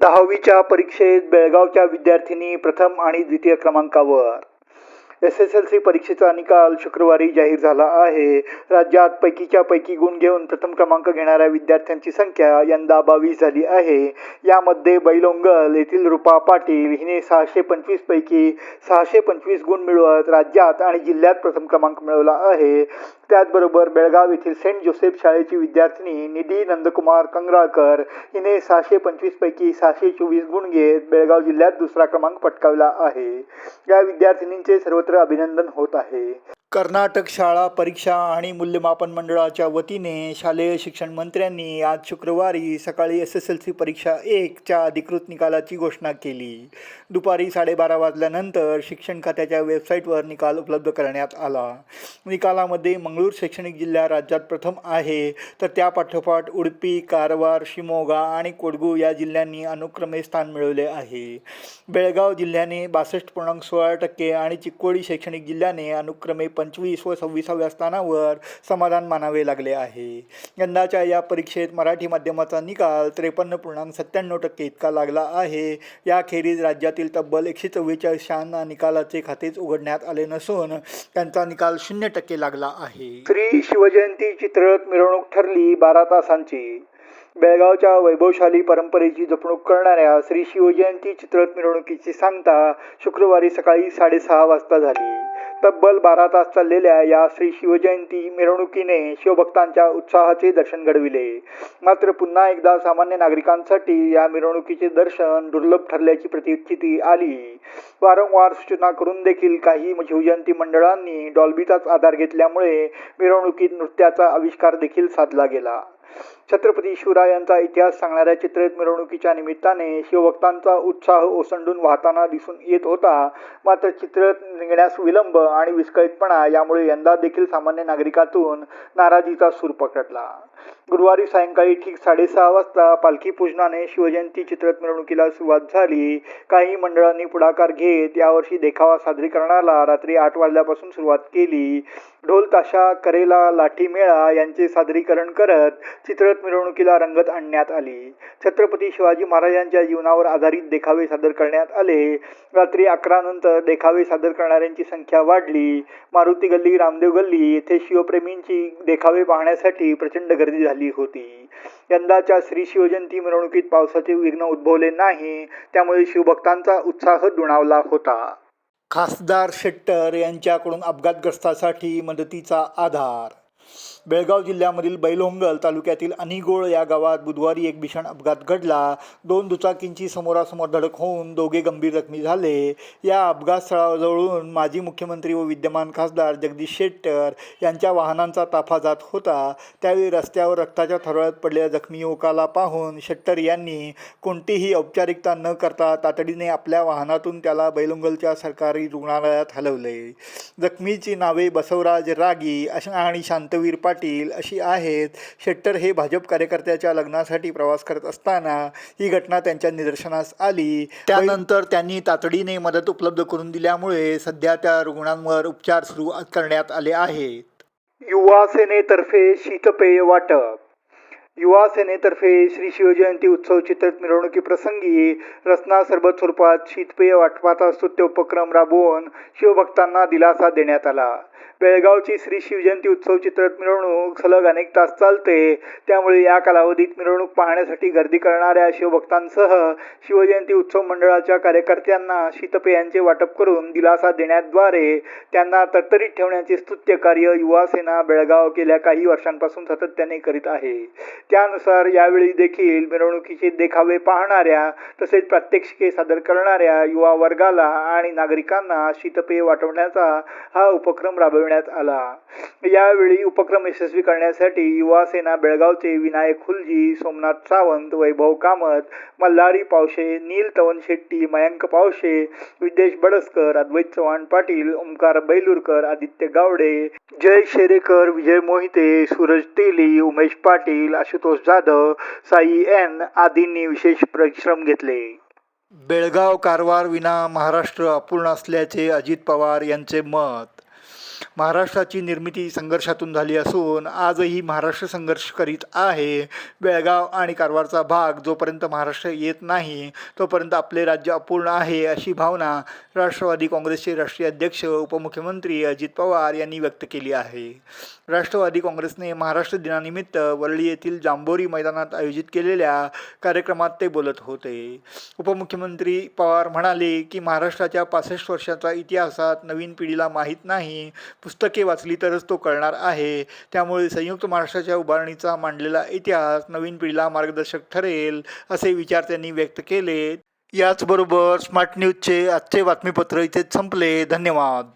दहावीच्या परीक्षेत बेळगावच्या विद्यार्थिनी प्रथम आणि द्वितीय क्रमांकावर. एस एस एल सी परीक्षेचा निकाल शुक्रवारी जाहीर झाला आहे. राज्यात पैकीच्या पैकी गुण घेऊन प्रथम क्रमांक घेणाऱ्या विद्यार्थ्यांची संख्या यंदा बावीस झाली आहे. यामध्ये बैलोंगल येथील रुपा पाटील हिने सहाशे पंचवीस पैकी सहाशे पंचवीस गुण मिळवत राज्यात आणि जिल्ह्यात प्रथम क्रमांक मिळवला आहे. त्याचबरोबर बेळगाव येथील सेंट जोसेफ शाळेची विद्यार्थिनी निधी नंदकुमार कंगराळकर हिने सहाशे पंचवीस पैकी सहाशे चोवीस गुण घेत बेळगाव जिल्ह्यात दुसरा क्रमांक पटकावला आहे. या विद्यार्थिनींचे सर्वत्र अभिनंदन होत आहे. कर्नाटक शाळा परीक्षा आणि मूल्यमापन मंडळाच्या वतीने शालेय शिक्षण मंत्र्यांनी आज शुक्रवारी सकाळी एस एस एल सी परीक्षा एकच्या अधिकृत निकालाची घोषणा केली. दुपारी साडेबारा वाजल्यानंतर शिक्षण खात्याच्या वेबसाईटवर निकाल उपलब्ध करण्यात आला. निकालामध्ये मंगळूर शैक्षणिक जिल्हा राज्यात प्रथम आहे तर त्या पाठोपाठ उडपी कारवार शिमोगा आणि कोडगू या जिल्ह्यांनी अनुक्रमे स्थान मिळवले आहे. बेळगाव जिल्ह्याने बासष्ट पूर्णांक सोळा टक्के आणि चिक्कोडी शैक्षणिक जिल्ह्याने अनुक्रमे पंचवीस व सव्वीसाव्या स्थानावर समाधान मानावे लागले आहे. यंदाच्या या परीक्षेत मराठी माध्यमाचा निकाल त्रेपन्न पूर्णांक सत्त्याण्णव टक्के इतका लागला आहे. याखेरीज राज्यातील तब्बल एकशे चव्वेचाळीस शाळांना निकालाचे खातेच उघडण्यात आले नसून त्यांचा निकाल शून्य टक्के लागला आहे. श्री शिवजयंती चित्ररथ मिरवणूक ठरली बारा तासांची. बेळगावच्या वैभवशाली परंपरेची जपणूक करणाऱ्या श्री शिवजयंती चित्ररथ मिरवणुकीची सांगता शुक्रवारी सकाळी साडेसहा वाजता झाली. तब्बल बारा तास चाललेल्या या श्री शिवजयंती मिरवणुकीने शिवभक्तांच्या उत्साहाचे दर्शन घडविले. मात्र पुन्हा एकदा सामान्य नागरिकांसाठी या मिरवणुकीचे दर्शन दुर्लभ ठरल्याची प्रतिस्थिती आली. वारंवार सूचना करून देखील काही शिवजयंती मंडळांनी डॉल्बीचाच आधार घेतल्यामुळे मिरवणुकीत नृत्याचा आविष्कार देखील साधला गेला. छत्रपती शिवरायांचा इतिहास सांगणाऱ्या चित्रित मिरवणुकीच्या निमित्ताने शिवभक्तांचा उत्साह ओसंडून वाहताना दिसून येत होता. मात्र चित्र निघण्यास विलंब आणि विस्कळीतपणा यामुळे यंदा देखील सामान्य नागरिकातून नाराजीचा सूर पकडला. गुरुवारी सायंकाळी ठीक साडेसहा वाजता पालखी पूजनाने शिवजयंती चित्रत मिरवणुकीला सुरुवात झाली. काही मंडळांनी पुढाकार घेत यावर्षी देखावा सादरीकरणाला रात्री आठ वाजल्यापासून सुरुवात केली. ढोल ताशा करेला लाठी मेळा यांचे सादरीकरण करत चित्ररथ मिरवणुकीला रंगत आणण्यात आली. छत्रपती शिवाजी महाराजांच्या जीवनावर आधारित देखावे सादर करण्यात आले. रात्री अकरा नंतर देखावे सादर करणाऱ्यांची संख्या वाढली. मारुती गल्ली रामदेव गल्ली येथे शिवप्रेमींची देखावे पाहण्यासाठी प्रचंड गर्दी झाली होती. यंदाच्या श्री शिवजयंती मिरवणुकीत पावसाचे विघ्न उद्भवले नाही त्यामुळे शिवभक्तांचा उत्साह दुणावला होता. खासदार शेट्टर यांच्याकडून अपघातग्रस्तासाठी मदतीचा आधार. बेळगाव जिल्ह्यामधील बैलहोंगल तालुक्यातील अनिगोळ या गावात बुधवारी एक भीषण अपघात घडला. दोन दुचाकींची समोरासमोर धडक होऊन दोघे गंभीर जखमी झाले. या अपघात स्थळाजवळून माजी मुख्यमंत्री व विद्यमान खासदार जगदीश शेट्टर यांच्या वाहनांचा ताफा जात होता. त्यावेळी रस्त्यावर रक्ताच्या थरळत पडलेल्या जखमी युवकाला पाहून शेट्टर यांनी कोणतीही औपचारिकता न करता तातडीने आपल्या वाहनातून त्याला बैलुंगलच्या सरकारी रुग्णालयात हलवले. जखमीची नावे बसवराज रागी आणि शांतवीर पाटील अशी आहेत. शेट्टर हे भाजप कार्यकर्त्याच्या लग्नासाठी प्रवास करत असताना ही घटना त्यांच्या निदर्शनास आली. त्यानंतर त्यांनी तातडीने मदत उपलब्ध करून दिल्यामुळे सध्या त्या रुग्णांवर उपचार सुरू करण्यात आले आहेत. युवा सेनेतर्फे शीतपेय वाटप. युवा सेनेतर्फे श्री शिवजयंती उत्सव चित्रित मिरवणुकीप्रसंगी रसना सरबत स्वरूपात शीतपेय वाटपाचा स्तुत्य उपक्रम राबवून शिवभक्तांना दिलासा देण्यात आला. बेळगावची श्री शिवजयंती उत्सव चित्रित मिरवणूक सलग अनेक तास चालते. त्यामुळे या कालावधीत मिरवणूक पाहण्यासाठी गर्दी करणाऱ्या शिवभक्तांसह शिवजयंती उत्सव मंडळाच्या कार्यकर्त्यांना शीतपेयांचे वाटप करून दिलासा देण्याद्वारे त्यांना तरतरीत ठेवण्याचे स्तुत्य कार्य युवा सेना बेळगाव गेल्या काही वर्षांपासून सातत्याने करीत आहे. त्यानुसार यावेळी देखील मिरवणुकीचे देखावे पाहणाऱ्या तसेच प्रात्यक्षिके सादर करणाऱ्या युवा वर्गाला आणि नागरिकांना शीतपेय वाटवण्याचा हा उपक्रम राबविण्यात आला. यावेळी उपक्रम यशस्वी करण्यासाठी युवा सेना बेळगावचे विनायक खुलजी सोमनाथ सावंत वैभव कामत मल्हारी पावशे नील तवन शेट्टी मयंक पावशे विद्येश बडसकर अद्वैत चव्हाण पाटील ओंकार बैलूरकर आदित्य गावडे जय शेरेकर विजय मोहिते सूरज तेली उमेश पाटील आशुतोष जाधव साई एन. आदींनी विशेष परिश्रम घेतले. बेळगाव कारवार विना महाराष्ट्र अपूर्ण असल्याचे अजित पवार यांचे मत. महाराष्ट्राची निर्मिती संघर्षातून झाली असून आजही महाराष्ट्र संघर्ष करीत आहे. बेळगाव आणि कारवारचा भाग जोपर्यंत महाराष्ट्र येत नाही तोपर्यंत आपले राज्य अपूर्ण आहे अशी भावना राष्ट्रवादी काँग्रेसचे राष्ट्रीय अध्यक्ष उपमुख्यमंत्री अजित पवार यांनी व्यक्त केली आहे. राष्ट्रवादी काँग्रेसने महाराष्ट्र दिनानिमित्त वरळी येथील जांभोरी मैदानात आयोजित केलेल्या कार्यक्रमात ते बोलत होते. उपमुख्यमंत्री पवार म्हणाले की महाराष्ट्राच्या पासष्ट वर्षाचा इतिहासात नवीन पिढीला माहीत नाही पुस्तके वाचली तरच तो कळणार आहे. त्यामुळे संयुक्त महाराष्ट्राच्या उभारणीचा मांडलेला इतिहास नवीन पिढीला मार्गदर्शक ठरेल असे विचार त्यांनी व्यक्त केले. याचबरोबर स्मार्ट न्यूजचे आजचे बातमीपत्र इथेच संपले. धन्यवाद.